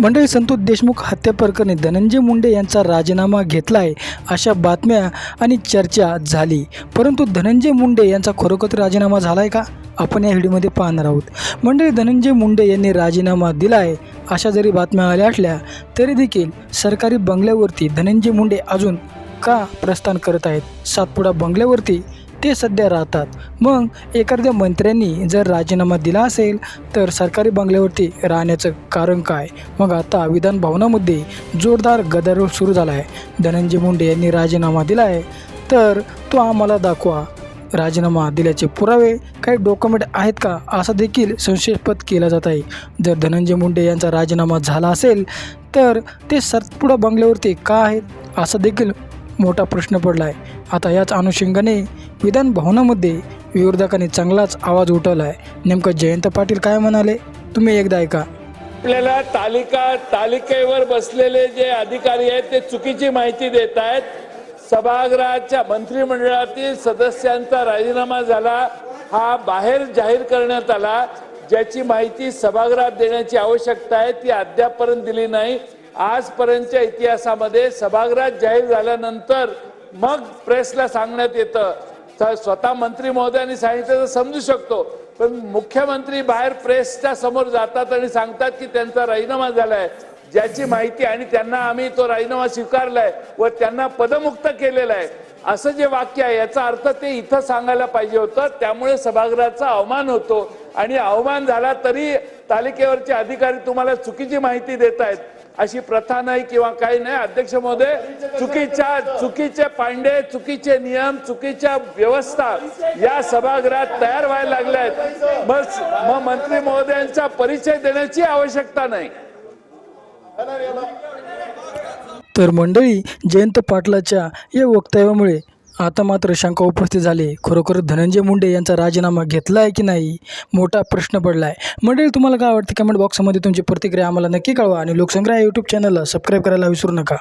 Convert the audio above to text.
मंडळी संतोष देशमुख हत्येप्रकरणी धनंजय मुंडे यांचा राजीनामा घेतला आहे अशा बातम्या आणि चर्चा झाली. परंतु धनंजय मुंडे यांचा खरोखर राजीनामा झाला आहे का? आपण या व्हिडिओमध्ये पाहणार आहोत. मंडळी धनंजय मुंडे यांनी राजीनामा दिला आहे अशा जरी बातम्या आल्या असल्या तरी देखील सरकारी बंगल्यावरती धनंजय मुंडे अजून का प्रस्थान करत आहेत? सातपुडा बंगल्यावरती ते सध्या राहतात. मग एखाद्या मंत्र्यांनी जर राजीनामा दिला असेल तर सरकारी बंगल्यावरती राहण्याचं कारण काय? मग आता विधान भवनामध्ये जोरदार गदारोळ सुरू झाला आहे धनंजय मुंडे यांनी राजीनामा दिला आहे तर तो आम्हाला दाखवा. राजीनामा दिल्याचे पुरावे काही डॉक्युमेंट आहेत का? असा देखील संशयास्पद केला जात आहे. जर धनंजय मुंडे यांचा राजीनामा झाला असेल तर ते सतपुडा बंगल्यावरती का आहेत? असा देखील मोठा प्रश्न पडला आहे आता याच अनुषंगाने विधान भवनामध्ये विरोधकांनी चांगलाच आवाज उठवला आहे नेमकं जयंत पाटील काय म्हणाले? तुम्ही एकदा ऐका. आपल्याला तालिका तालिकेवर बसलेले जे अधिकारी आहेत ते चुकीची माहिती देत आहेत सभागृहाच्या मंत्रिमंडळातील सदस्यांचा राजीनामा झाला. हा बाहेर जाहीर करण्यात आला. ज्याची माहिती सभागृहात देण्याची आवश्यकता आहे ती अद्यापपर्यंत दिली नाही. आजपर्यंतच्या इतिहासामध्ये सभागृहात जाहीर झाल्यानंतर मग प्रेसला सांगण्यात येतं. तर स्वतः मंत्री महोदयांनी सांगितलं तर समजू शकतो. पण मुख्यमंत्री बाहेर प्रेसच्या समोर जातात आणि सांगतात की त्यांचा राजीनामा झालाय. ज्याची माहिती आणि त्यांना आम्ही तो राजीनामा स्वीकारलाय व त्यांना पदमुक्त केलेला आहे असं जे वाक्य आहे याचा अर्थ ते इथं सांगायला पाहिजे होतं. त्यामुळे सभागृहाचा अवमान होतो. आणि अवमान झाला तरी तालिकेवरचे अधिकारी तुम्हाला चुकीची माहिती देत आहेत अशी प्रथा नाही किंवा काही नाही. अध्यक्ष महोदय चुकीच्या चुकीचे पांडे चुकीचे नियम चुकीच्या व्यवस्था या सभागृहात तयार व्हायला लागल्या आहेत. मग मग मंत्री महोदयांचा परिचय देण्याची आवश्यकता नाही. तर मंडळी जयंत पाटलाच्या या वक्तव्यामुळे आता मात्र शंका उपस्थित झाली. खरोखर धनंजय मुंडे यांचा राजीनामा घेतला आहे की नाही? मोठा प्रश्न पडला आहे मंडळी तुम्हाला काय वाटतं? कमेंट बॉक्समध्ये तुमची प्रतिक्रिया आम्हाला नक्की कळवा आणि लोकसंग्रह यूट्यूब चॅनलला सबस्क्राईब करायला विसरू नका.